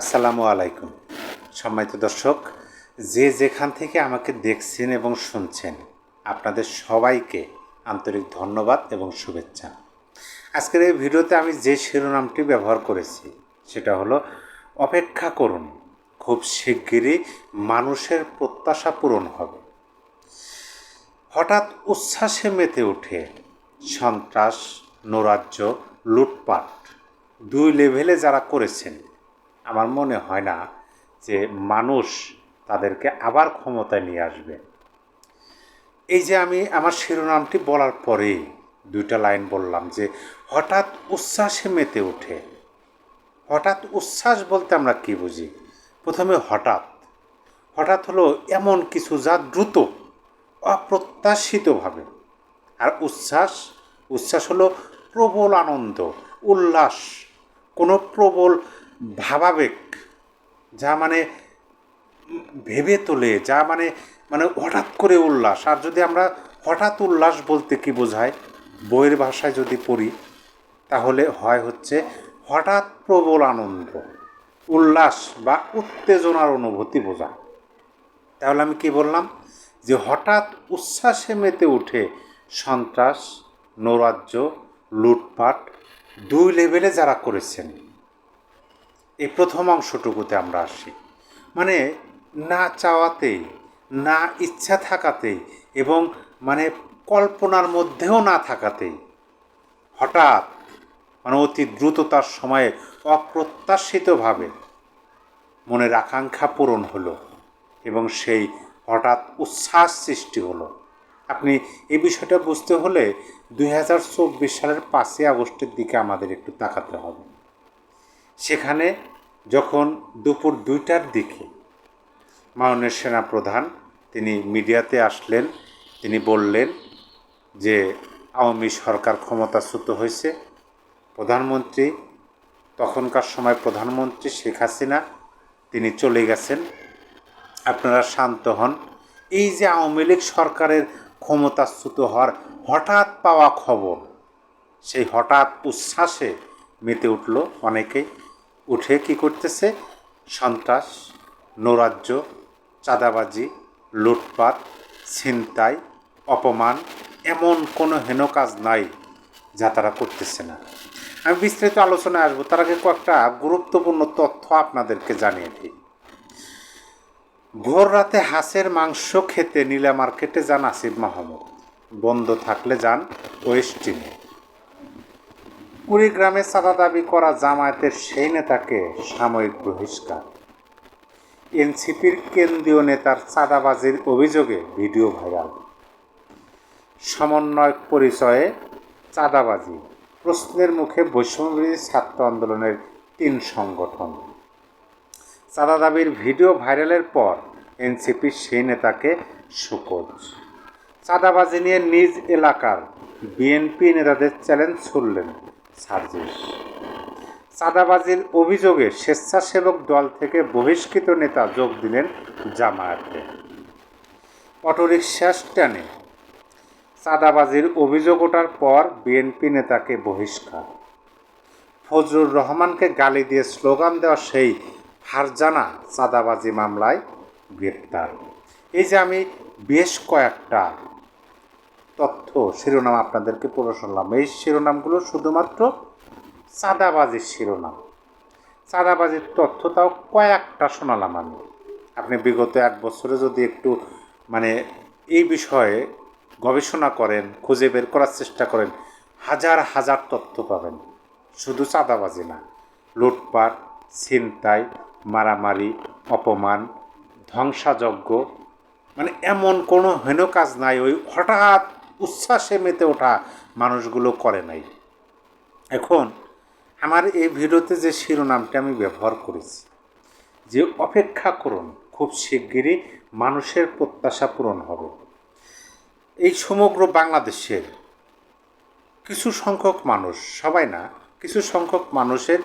আসসালামু আলাইকুম। সম্মানিত দর্শক, যে যেখান থেকে আমাকে দেখছেন এবং শুনছেন, আপনাদের সবাইকে আন্তরিক ধন্যবাদ এবং শুভেচ্ছা। আজকের এই ভিডিওতে আমি যে শিরোনামটি ব্যবহার করেছি, সেটা হলো, অপেক্ষা করুন, খুব শিগগিরই মানুষের প্রত্যাশা পূরণ হবে। হঠাৎ উচ্ছ্বাসে মেতে উঠে সন্ত্রাস, নৈরাজ্য, লুটপাট। দুই লেভেলে যারা করেছেন আমার মনে হয় না যে মানুষ তাদেরকে আবার ক্ষমতায় নিয়ে আসবে। এই যে আমি আমার শিরোনামটি বলার পরেই দুইটা লাইন বললাম যে হঠাৎ উচ্ছ্বাসে মেতে ওঠে। হঠাৎ উচ্ছ্বাস বলতে আমরা কি বুঝি? প্রথমে হঠাৎ। হঠাৎ হলো এমন কিছু যা দ্রুত, অপ্রত্যাশিতভাবে। আর উচ্ছ্বাস উচ্ছ্বাস হলো প্রবল আনন্দ, উল্লাস। কোনো প্রবল ভাবাবেগ, যা মানে ভেবে তোলে, যা মানে মানে হঠাৎ করে উল্লাস। আর যদি আমরা হঠাৎ উল্লাস বলতে কি বোঝায়? বইয়ের ভাষায় যদি পড়ি, তাহলে হয় হচ্ছে হঠাৎ প্রবল আনন্দ, উল্লাস বা উত্তেজনার অনুভূতি বোঝা। তাহলে আমি কি বললাম? যে হঠাৎ উচ্ছ্বাসে মেতে উঠে সন্ত্রাস, নৈরাজ্য, লুটপাট দুই লেভেলে যারা করেছেন এই প্রথম অংশটুকুতে আমরা আসি। মানে না চাওয়াতে, না ইচ্ছা থাকাতে এবং মানে কল্পনার মধ্যেও না থাকাতেই হঠাৎ মানে অতি দ্রুততার সময়ে অপ্রত্যাশিতভাবে মনের আকাঙ্ক্ষা পূরণ হলো এবং সেই হঠাৎ উচ্ছ্বাস সৃষ্টি হলো। আপনি এই বিষয়টা বুঝতে হলে দু হাজার চব্বিশ সালের পাঁচই আগস্টের দিকে আমাদের একটু তাকাতে হবে। সেখানে যখন দুপুর দুইটার দিকে মাননীয় সেনাপ্রধান তিনি মিডিয়াতে আসলেন, তিনি বললেন যে আওয়ামী সরকার ক্ষমতাচ্যুত হয়েছে। প্রধানমন্ত্রী, তখনকার সময় প্রধানমন্ত্রী শেখ হাসিনা, তিনি চলে গেছেন। আপনারা শান্ত হন। এই যে আওয়ামী লীগ সরকারের ক্ষমতাচ্যুত হওয়ার হঠাৎ পাওয়া খবর, সেই হঠাৎ উচ্ছ্বাসে মেতে উঠল অনেকেই। উঠে কি করতেছে? সন্ত্রাস, নৈরাজ্য, চাঁদাবাজি, লুটপাট, ছিনতাই, অপমান, এমন কোনো হেন কাজ নাই যা তারা করতেছে না। আমি বিস্তারিত আলোচনায় আসব। তার আগে কয়েকটা গুরুত্বপূর্ণ তথ্য আপনাদেরকে জানিয়ে দিই। ভোর রাতে হাঁসের মাংস খেতে নীলা মার্কেটে যান আসিফ মাহমুদ। বন্ধ থাকলে যান ওয়েস্ট ওয়েস্টিনে কুড়িগ্রামে চাঁদা দাবি করা জামায়াতের সেই নেতাকে সাময়িক বহিষ্কার। এনসিপির কেন্দ্রীয় নেতার চাঁদাবাজির অভিযোগে ভিডিও ভাইরাল। সমন্বয়ক পরিচয়ে চাঁদাবাজি, প্রশ্নের মুখে বৈষম্যবিরোধী ছাত্র আন্দোলনের তিন সংগঠন। চাঁদা দাবির ভিডিও ভাইরালের পর এনসিপির সেই নেতাকে শোকজ। চাঁদাবাজি নিয়ে নিজ এলাকার বিএনপি নেতাদের চ্যালেঞ্জ ছুড়লেন সার্জিস। চাঁদাবাজির অভিযোগে স্বেচ্ছাসেবক দল থেকে বহিষ্কৃত নেতা যোগ দিলেন জামায়াতে। অটোরিকশা স্ট্যান্ডে চাঁদাবাজির অভিযোগ ওঠার পর বিএনপি নেতাকে বহিষ্কার। ফজলুর রহমানকে গালি দিয়ে স্লোগান দেওয়া সেই হারজানা চাঁদাবাজি মামলায় গ্রেপ্তার। এই যে আমি বেশ কয়েকটা তথ্য, শিরোনাম আপনাদেরকে পড়ে শুনলাম। এই শিরোনামগুলো শুধুমাত্র চাঁদাবাজির শিরোনাম। চাঁদাবাজির তথ্য তাও কয়েকটা শোনালাম আমি। আপনি বিগত এক বছরে যদি একটু মানে এই বিষয়ে গবেষণা করেন, খুঁজে বের করার চেষ্টা করেন, হাজার হাজার তথ্য পাবেন। শুধু চাঁদাবাজি না, লুটপাট, ছিনতাই, মারামারি, অপমান, ধ্বংসাযজ্ঞ মানে এমন কোনো হেন কাজ নাই। ওই হঠাৎ উচ্ছ্বাসে মেতে ওঠা মানুষগুলো করে নাই। এখন আমার এই ভিডিওতে যে শিরোনামটা আমি ব্যবহার করেছি, যে অপেক্ষা করুন, খুব শিগগিরই মানুষের প্রত্যাশা পূরণ হবে। এই সমগ্র বাংলাদেশের কিছু সংখ্যক মানুষ, সবাই না, কিছু সংখ্যক মানুষের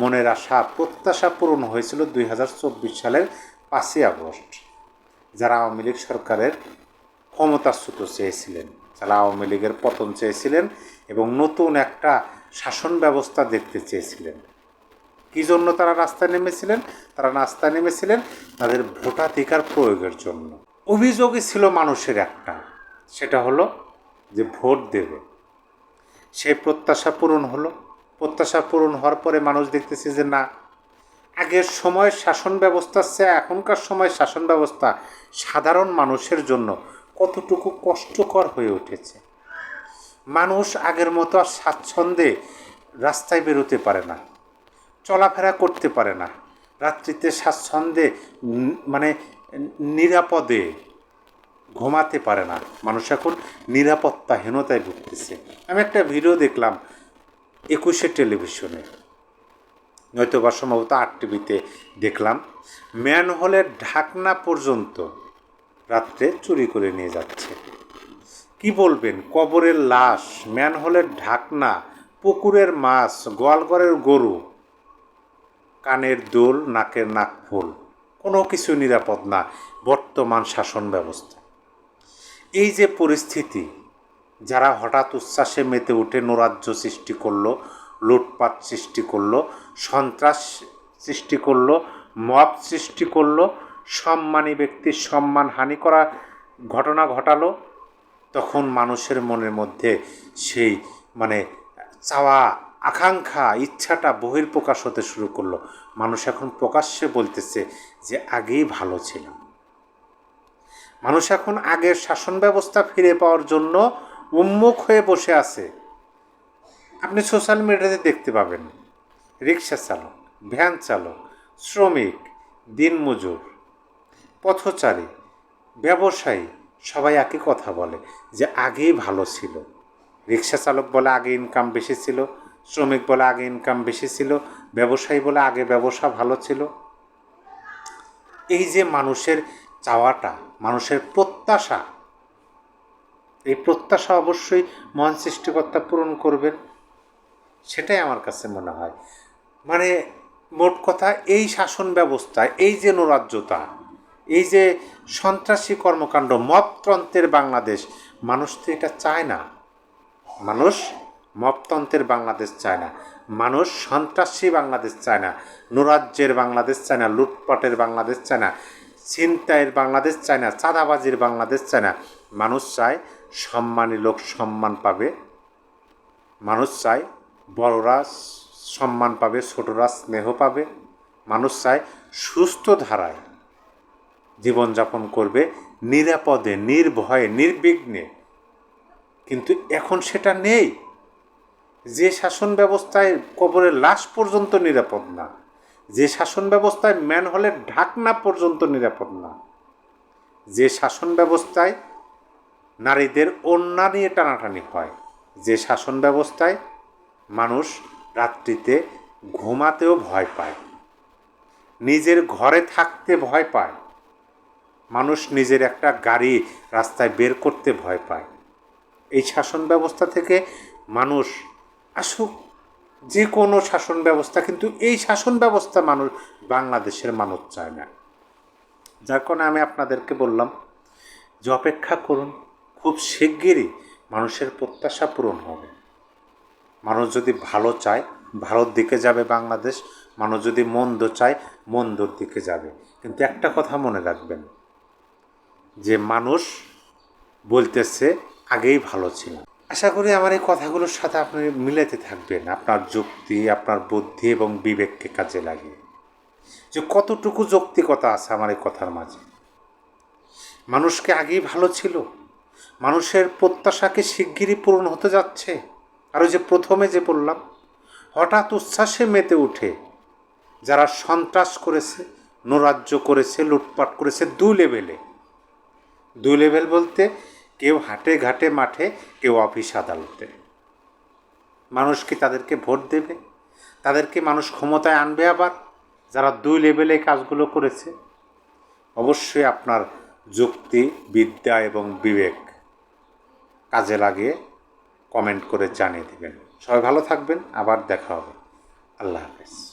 মনের আশা, প্রত্যাশা পূরণ হয়েছিল দুই হাজার চব্বিশ সালের পাঁচই আগস্ট, যারা আওয়ামী লীগ সরকারের ক্ষমতাচ্যুত চেয়েছিলেন। যারা আওয়ামী লীগের পতন চেয়েছিলেন এবং নতুন একটা শাসন ব্যবস্থা দেখতে চেয়েছিলেন। কী জন্য তারা রাস্তায় নেমেছিলেন? তারা রাস্তায় নেমেছিলেন তাদের ভোটাধিকার প্রয়োগের জন্য। অভিযোগই ছিল মানুষের একটা। সেটা হলো যে ভোট দেবে। সেই প্রত্যাশা পূরণ হলো। প্রত্যাশা পূরণ হওয়ার পরে মানুষ দেখতেছে যে না, আগের সময়ের শাসন ব্যবস্থার চেয়ে এখনকার সময়ের শাসন ব্যবস্থা সাধারণ মানুষের জন্য কতটুকু কষ্টকর হয়ে উঠেছে। মানুষ আগের মতো আর স্বাচ্ছন্দ্যে রাস্তায় বেরোতে পারে না, চলাফেরা করতে পারে না, রাত্রিতে স্বাচ্ছন্দ্যে মানে নিরাপদে ঘুমাতে পারে না। মানুষ এখন নিরাপত্তাহীনতায় ভুগতেছে। আমি একটা ভিডিও দেখলাম একুশে টেলিভিশনে। নয়তো বা সম্ভবত আট টিভিতে দেখলাম। ম্যানহোলের ঢাকনা পর্যন্ত রাত্রে চুরি করে নিয়ে যাচ্ছে। কি বলবেন? কবরের লাশ, ম্যানহোলের ঢাকনা, পুকুরের মাছ, গোয়ালঘরের গরু, কানের দোল, নাকের নাকফুল, কোনো কিছু নিরাপদ না বর্তমান শাসন ব্যবস্থা। এই যে পরিস্থিতি, যারা হঠাৎ উচ্ছ্বাসে মেতে উঠে নৈরাজ্য সৃষ্টি করল, লুটপাট সৃষ্টি করল, সন্ত্রাস সৃষ্টি করল, মব সৃষ্টি করল সম্মানী ব্যক্তির সম্মান হানি করা ঘটনা ঘটালো, তখন মানুষের মনের মধ্যে সেই মানে চাওয়া, আকাঙ্ক্ষা, ইচ্ছাটা বহির্প্রকাশ হতে শুরু করল। মানুষ এখন প্রকাশ্যে বলতেছে যে, আগেই ভালো ছিলাম। মানুষ এখন আগের শাসন ব্যবস্থা ফিরে পাওয়ার জন্য উন্মুখ হয়ে বসে আছে। আপনি সোশ্যাল মিডিয়াতে দেখতে পাবেন, রিক্সা চালক, ভ্যান চালক, শ্রমিক, দিনমজুর পথচারী, ব্যবসায়ী, সবাই একই কথা বলে যে আগেই ভালো ছিল। রিক্সা চালক বলে আগে ইনকাম বেশি ছিল, শ্রমিক বলে আগে ইনকাম বেশি ছিল, ব্যবসায়ী বলে আগে ব্যবসা ভালো ছিল। এই যে মানুষের চাওয়াটা, মানুষের প্রত্যাশা, এই প্রত্যাশা অবশ্যই মহান সৃষ্টিকর্তা পূরণ করবেন, সেটাই আমার কাছে মনে হয়। মানে মোট কথা, এই শাসন ব্যবস্থা, এই যে নৈরাজ্যতা এই যে সন্ত্রাসী কর্মকাণ্ড, মপতন্ত্রের বাংলাদেশ, মানুষ তো এটা চায় না। মানুষ মপতন্ত্রের বাংলাদেশ চায় না। মানুষ সন্ত্রাসী বাংলাদেশ চায় না। নৈরাজ্যের বাংলাদেশ চায় না, লুটপাটের বাংলাদেশ চায় না, ছিনতাইয়ের বাংলাদেশ চায় না, চাঁদাবাজির বাংলাদেশ চায় না। মানুষ চায় সম্মানী লোক সম্মান পাবে। মানুষ চায় বড়রা সম্মান পাবে, ছোটরা স্নেহ পাবে। মানুষ চায় সুস্থ ধারায়। জীবনযাপন করবে নিরাপদে, নির্ভয়ে, নির্বিঘ্নে। কিন্তু এখন সেটা নেই। যে শাসন ব্যবস্থায় কবরের লাশ পর্যন্ত নিরাপদ না, যে শাসন ব্যবস্থায় ম্যানহোলের ঢাকনা পর্যন্ত নিরাপদ না, যে শাসন ব্যবস্থায় নারীদের অন্যা নিয়ে টানাটানি হয়, যে শাসন ব্যবস্থায় মানুষ রাত্রিতে ঘুমাতেও ভয় পায়, নিজের ঘরে থাকতে ভয় পায় মানুষ নিজের একটা গাড়ি রাস্তায় বের করতে ভয় পায়। এই শাসন ব্যবস্থা থেকে মানুষ আসুক। যে কোনো শাসন ব্যবস্থা, কিন্তু এই শাসন ব্যবস্থা মানুষ বাংলাদেশের মানুষ চায় না। যার কারণে আমি আপনাদেরকে বললাম যে অপেক্ষা করুন, খুব শিগগিরই মানুষের প্রত্যাশা পূরণ হবে। মানুষ যদি ভালো চায়, ভালোর দিকে যাবে বাংলাদেশ, মানুষ যদি মন্দ চায়, মন্দর দিকে যাবে। কিন্তু একটা কথা মনে রাখবেন যে মানুষ বলতেছে, আগেই ভালো ছিল। আশা করি আমার এই কথাগুলোর সাথে আপনি মিলাতে থাকবেন। আপনার যুক্তি, আপনার বুদ্ধি এবং বিবেককে কাজে লাগিয়ে। যে কতটুকু যৌক্তিকতা আছে আমার এই কথার মাঝে। মানুষকে আগেই ভালো ছিল। মানুষের প্রত্যাশাকে শিগগিরই পূরণ হতে যাচ্ছে? আর ওই যে প্রথমে যে বললাম, হঠাৎ উচ্ছ্বাসে মেতে উঠে যারা সন্ত্রাস করেছে, নৈরাজ্য করেছে, লুটপাট করেছে দু লেভেলে দু লেভেল বলতে কেউ হাটে ঘাটে মাঠে, কেউ অফিস আদালতে। মানুষ কি তাদেরকে ভোট দেবে? তাদেরকে মানুষ ক্ষমতায় আনবে আবার? যারা দুই লেভেলে কাজগুলো করেছে। অবশ্যই আপনার যুক্তি, বিদ্যা এবং বিবেক কাজে লাগিয়ে কমেন্ট করে জানিয়ে দেবেন। সবাই ভালো থাকবেন, আবার দেখা হবে। আল্লাহ হাফেজ।